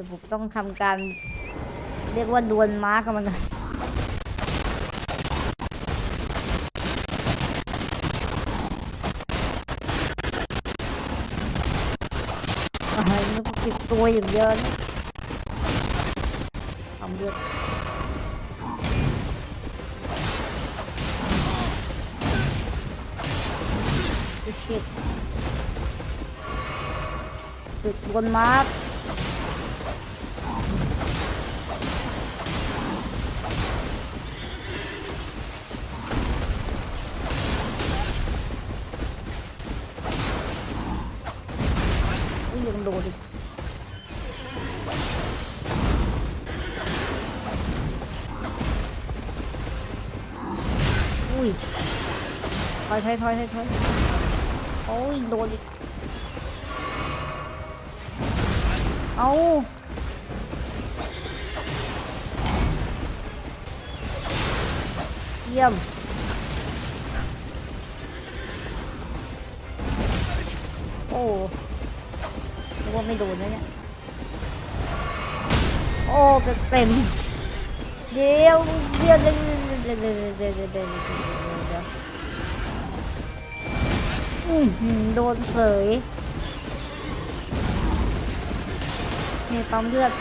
แต่ผมต้องทำการ เรียกว่าดวลม้ากับมันไอยอะไรนี่ก็ติดตัวอย่างเดียอะนะทำเลือดโอ้ชิตสึกบนม้า ยยังโดนอีกอุ้ยถอยถอยถอยถอยโอ้ยโดนอีกเอาเยี่ยมโอ้ ว่าไม่โดนนะเนี่ย โอ้เต็ม เดี๋ยวเดี๋ยวเดี๋ยวเดี๋ยวเดี๋ยวเดี๋ยวเดี๋ยวเดี๋ยวเดี๋ยวเดี๋ยวอือหือโดนเสยนี่ปั๊มเลือด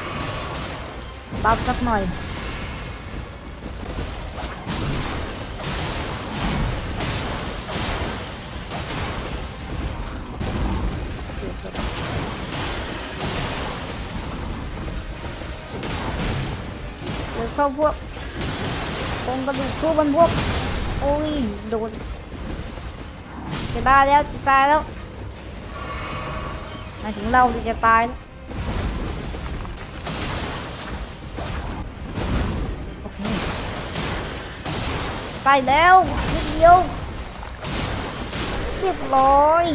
ปั๊มสักหน่อย เข้าพวกโครงกระดูกสู้มันพวก โอ้ย โดนจะตายแล้วจะตายแล้วมาถึงเราจะตายโอเคตายแล้วนิดเดียวเรียบร้อย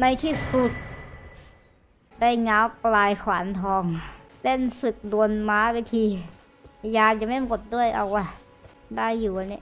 ในที่สุด ได้ง้าวปลายขวานทอง เล่นศึกดวลม้าไปที ยาจะไม่หมดด้วยเอาวะได้อยู่วันนี้